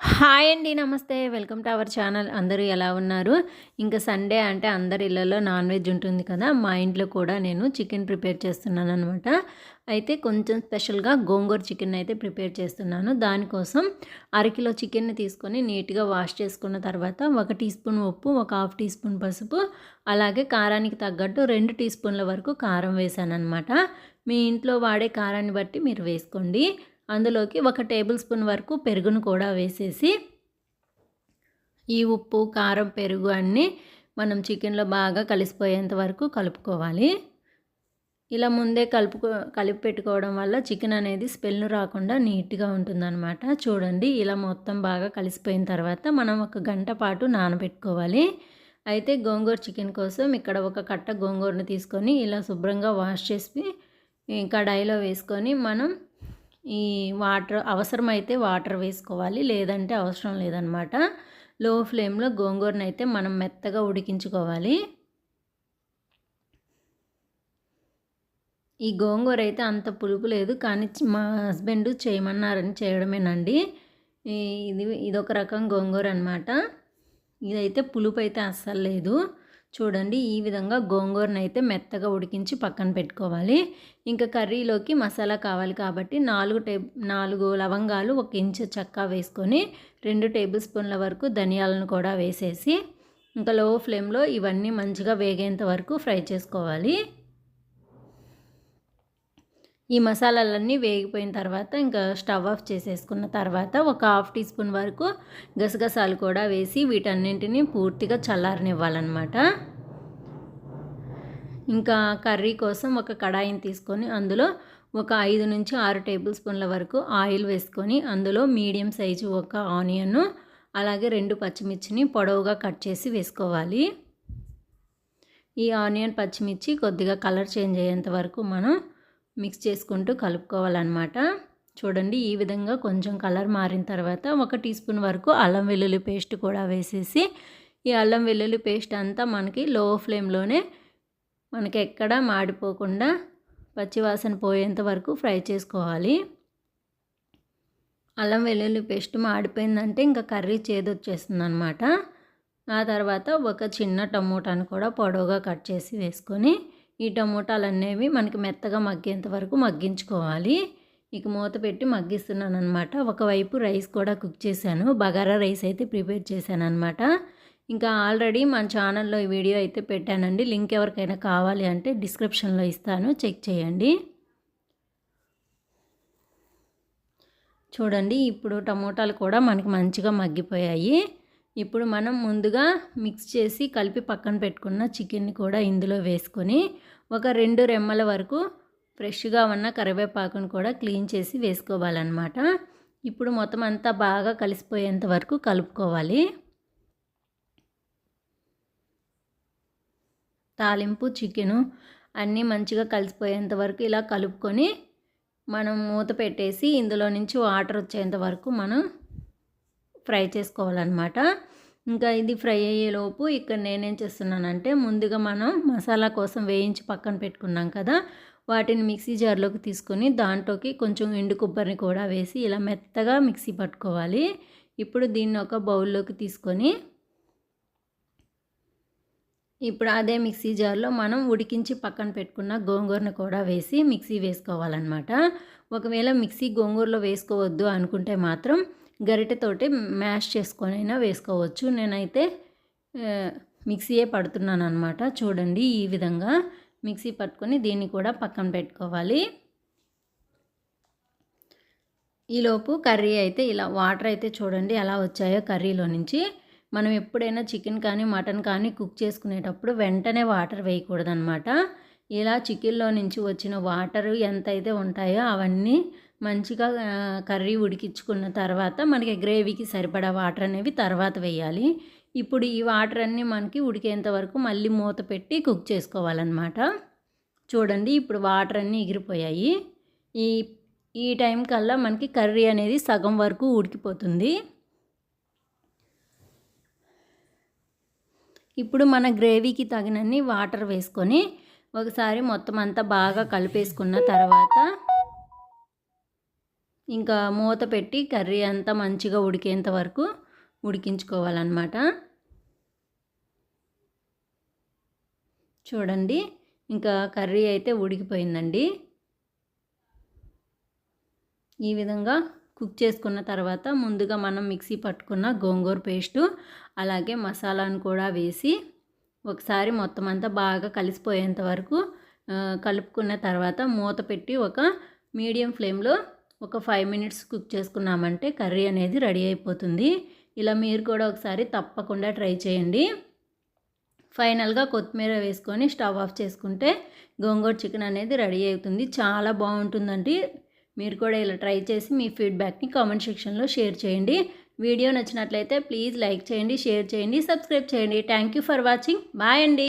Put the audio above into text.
Hi అండి నమస్తే. Welcome to our channel. అందరూ ఎలా ఉన్నారు? ఇంకా సండే అంటే అందరి ఇళ్ళలో నాన్ వెజ్ ఉంటుంది కదా మా ఇంట్లో కూడా నేను చికెన్ ప్రిపేర్ చేస్తున్నాను అనమాట అయితే కొంచెం స్పెషల్గా గోంగూర చికెన్ అయితే ప్రిపేర్ చేస్తున్నాను. దానికోసం అరకిలో చికెన్ని తీసుకొని నీట్గా వాష్ చేసుకున్న తర్వాత ఒక టీ స్పూన్ ఉప్పు ఒక హాఫ్ టీ స్పూన్ పసుపు అలాగే కారానికి తగ్గట్టు రెండు టీ స్పూన్ల వరకు కారం వేసాను అనమాట మీ ఇంట్లో వాడే కారాన్ని బట్టి మీరు వేసుకోండి. అందులోకి ఒక టేబుల్ స్పూన్ వరకు పెరుగును కూడా వేసేసి ఈ ఉప్పు కారం పెరుగు అన్నీ మనం చికెన్లో బాగా కలిసిపోయేంత వరకు కలుపుకోవాలి. ఇలా ముందే కలుపుకో కలిపి పెట్టుకోవడం వల్ల చికెన్ అనేది స్మెల్ రాకుండా నీట్గా ఉంటుందన్నమాట. చూడండి ఇలా మొత్తం బాగా కలిసిపోయిన తర్వాత మనం ఒక గంట పాటు నానబెట్టుకోవాలి. అయితే గోంగూర చికెన్ కోసం ఇక్కడ ఒక కట్ట గోంగూరను తీసుకొని ఇలా శుభ్రంగా వాష్ చేసి కడాయిలో వేసుకొని మనం ఈ వాటర్ అవసరమైతే వాటర్ వేసుకోవాలి లేదంటే అవసరం లేదనమాట లో ఫ్లేమ్లో గోంగూరను అయితే మనం మెత్తగా ఉడికించుకోవాలి. ఈ గోంగూర అయితే అంత పులుపు లేదు కానీ మా హస్బెండ్ చేయమన్నారని చేయడమేనండి. ఇది ఇదొక రకం గోంగూర అనమాట ఇదైతే పులుపు అయితే అస్సలు లేదు. చూడండి ఈ విధంగా గోంగూరను అయితే మెత్తగా ఉడికించి పక్కన పెట్టుకోవాలి. ఇంకా కర్రీలోకి మసాలా కావాలి కాబట్టి నాలుగు టే నాలుగు లవంగాలు ఒక ఇంచు చక్కా వేసుకొని రెండు టేబుల్ స్పూన్ల వరకు ధనియాలను కూడా వేసేసి ఇంకా లో ఫ్లేమ్లో ఇవన్నీ మంచిగా వేగేంత వరకు ఫ్రై చేసుకోవాలి. ఈ మసాలాలన్నీ వేగిపోయిన తర్వాత ఇంకా స్టవ్ ఆఫ్ చేసేసుకున్న తర్వాత ఒక హాఫ్ టీ స్పూన్ వరకు గసగసాలు కూడా వేసి వీటన్నింటినీ పూర్తిగా చల్లారనివ్వాలన్నమాట. ఇంకా కర్రీ కోసం ఒక కడాయిని తీసుకొని అందులో ఒక ఐదు నుంచి ఆరు టేబుల్ స్పూన్ల వరకు ఆయిల్ వేసుకొని అందులో మీడియం సైజు ఒక ఆనియన్ అలాగే రెండు పచ్చిమిర్చిని పొడవుగా కట్ చేసి వేసుకోవాలి. ఈ ఆనియన్ పచ్చిమిర్చి కొద్దిగా కలర్ చేంజ్ అయ్యేంత వరకు మనం మిక్స్ చేసుకుంటూ కలుపుకోవాలన్నమాట. చూడండి ఈ విధంగా కొంచెం కలర్ మారిన తర్వాత ఒక టీ స్పూన్ వరకు అల్లం వెల్లుల్లి పేస్ట్ కూడా వేసేసి ఈ అల్లం వెల్లుల్లి పేస్ట్ అంతా మనకి లో ఫ్లేమ్లోనే మనకి ఎక్కడ మాడిపోకుండా పచ్చివాసన పోయేంత వరకు ఫ్రై చేసుకోవాలి. అల్లం వెల్లుల్లి పేస్ట్ మాడిపోయిందంటే ఇంకా కర్రీ చేదొచ్చేస్తుంది అనమాట ఆ తర్వాత ఒక చిన్న టమోటాను కూడా పొడవుగా కట్ చేసి వేసుకొని ఈ టమోటాలు అనేవి మనకి మెత్తగా మగ్గేంత వరకు మగ్గించుకోవాలి. ఇక మూత పెట్టి మగ్గిస్తున్నాను అనమాట ఒకవైపు రైస్ కూడా కుక్ చేశాను. బగారా రైస్ అయితే ప్రిపేర్ చేశాను అనమాట ఇంకా ఆల్రెడీ మన ఛానల్లో ఈ వీడియో అయితే పెట్టానండి. లింక్ ఎవరికైనా కావాలి అంటే డిస్క్రిప్షన్లో ఇస్తాను. చెక్ చేయండి. చూడండి ఇప్పుడు టమోటాలు కూడా మనకి మంచిగా మగ్గిపోయాయి. ఇప్పుడు మనం ముందుగా మిక్స్ చేసి కలిపి పక్కన పెట్టుకున్న చికెన్ని కూడా ఇందులో వేసుకొని ఒక రెండు రెమ్మల వరకు ఫ్రెష్గా ఉన్న కరివేపాకును కూడా క్లీన్ చేసి వేసుకోవాలన్నమాట. ఇప్పుడు మొత్తం అంతా బాగా కలిసిపోయేంత వరకు కలుపుకోవాలి. తాలింపు చికెను అన్నీ మంచిగా కలిసిపోయేంత వరకు ఇలా కలుపుకొని మనం మూత పెట్టేసి ఇందులో నుంచి వాటర్ వచ్చేంత వరకు మనం ఫ్రై చేసుకోవాలన్నమాట. ఇంకా ఇది ఫ్రై అయ్యేలోపు ఇక్కడ నేనేం చేస్తున్నానంటే ముందుగా మనం మసాలా కోసం వేయించి పక్కన పెట్టుకున్నాం కదా వాటిని మిక్సీ జార్లోకి తీసుకొని దాంట్లోకి కొంచెం ఎండు కొబ్బరిని కూడా వేసి ఇలా మెత్తగా మిక్సీ పట్టుకోవాలి. ఇప్పుడు దీన్ని ఒక బౌల్లోకి తీసుకొని ఇప్పుడు అదే మిక్సీ జార్లో మనం ఉడికించి పక్కన పెట్టుకున్న గోంగూరను కూడా వేసి మిక్సీ వేసుకోవాలన్నమాట. ఒకవేళ మిక్సీ గోంగూరలో వేసుకోవద్దు అనుకుంటే మాత్రం గరిటెతోటి మ్యాష్ చేసుకొని అయినా వేసుకోవచ్చు. నేనైతే మిక్సీయే పడుతున్నాను అనమాట చూడండి ఈ విధంగా మిక్సీ పట్టుకొని దీన్ని కూడా పక్కన పెట్టుకోవాలి. ఈలోపు కర్రీ అయితే ఇలా వాటర్ అయితే చూడండి ఎలా వచ్చాయో కర్రీలో నుంచి. మనం ఎప్పుడైనా చికెన్ కానీ మటన్ కానీ కుక్ చేసుకునేటప్పుడు వెంటనే వాటర్ వేయకూడదనమాట ఇలా చికెన్లో నుంచి వచ్చిన వాటర్ ఎంత అయితే ఉంటాయో అవన్నీ మంచిగా కర్రీ ఉడికించుకున్న తర్వాత మనకి గ్రేవీకి సరిపడా వాటర్ అనేవి తర్వాత వేయాలి. ఇప్పుడు ఈ వాటర్ అన్నీ మనకి ఉడికేంత వరకు మళ్ళీ మూత పెట్టి కుక్ చేసుకోవాలన్నమాట. చూడండి ఇప్పుడు వాటర్ అన్నీ ఎగిరిపోయాయి. ఈ ఈ టైం కల్లా మనకి కర్రీ అనేది సగం వరకు ఉడికిపోతుంది. ఇప్పుడు మన గ్రేవీకి తగినన్ని వాటర్ వేసుకొని ఒకసారి మొత్తం అంతా బాగా కలిపేసుకున్న తర్వాత ఇంకా మూత పెట్టి కర్రీ అంతా మంచిగా ఉడికేంత వరకు ఉడికించుకోవాలన్నమాట. చూడండి ఇంకా కర్రీ అయితే ఉడికిపోయిందండి. ఈ విధంగా కుక్ చేసుకున్న తర్వాత ముందుగా మనం మిక్సీ పట్టుకున్న గోంగూర పేస్టు అలాగే మసాలాను కూడా వేసి ఒకసారి మొత్తం అంతా బాగా కలిసిపోయేంత వరకు కలుపుకున్న తర్వాత మూత పెట్టి ఒక మీడియం ఫ్లేమ్లో ఒక ఫైవ్ మినిట్స్ కుక్ చేసుకున్నామంటే కర్రీ అనేది రెడీ అయిపోతుంది. ఇలా మీరు కూడా ఒకసారి తప్పకుండా ట్రై చేయండి. ఫైనల్గా కొత్తిమీర వేసుకొని స్టవ్ ఆఫ్ చేసుకుంటే గోంగూర చికెన్ అనేది రెడీ అవుతుంది. చాలా బాగుంటుందండి. మీరు కూడా ఇలా ట్రై చేసి మీ ఫీడ్బ్యాక్ని కామెంట్ సెక్షన్లో షేర్ చేయండి. వీడియో నచ్చినట్లయితే ప్లీజ్ లైక్ చేయండి షేర్ చేయండి సబ్స్క్రైబ్ చేయండి. Thank you for watching bye అండి.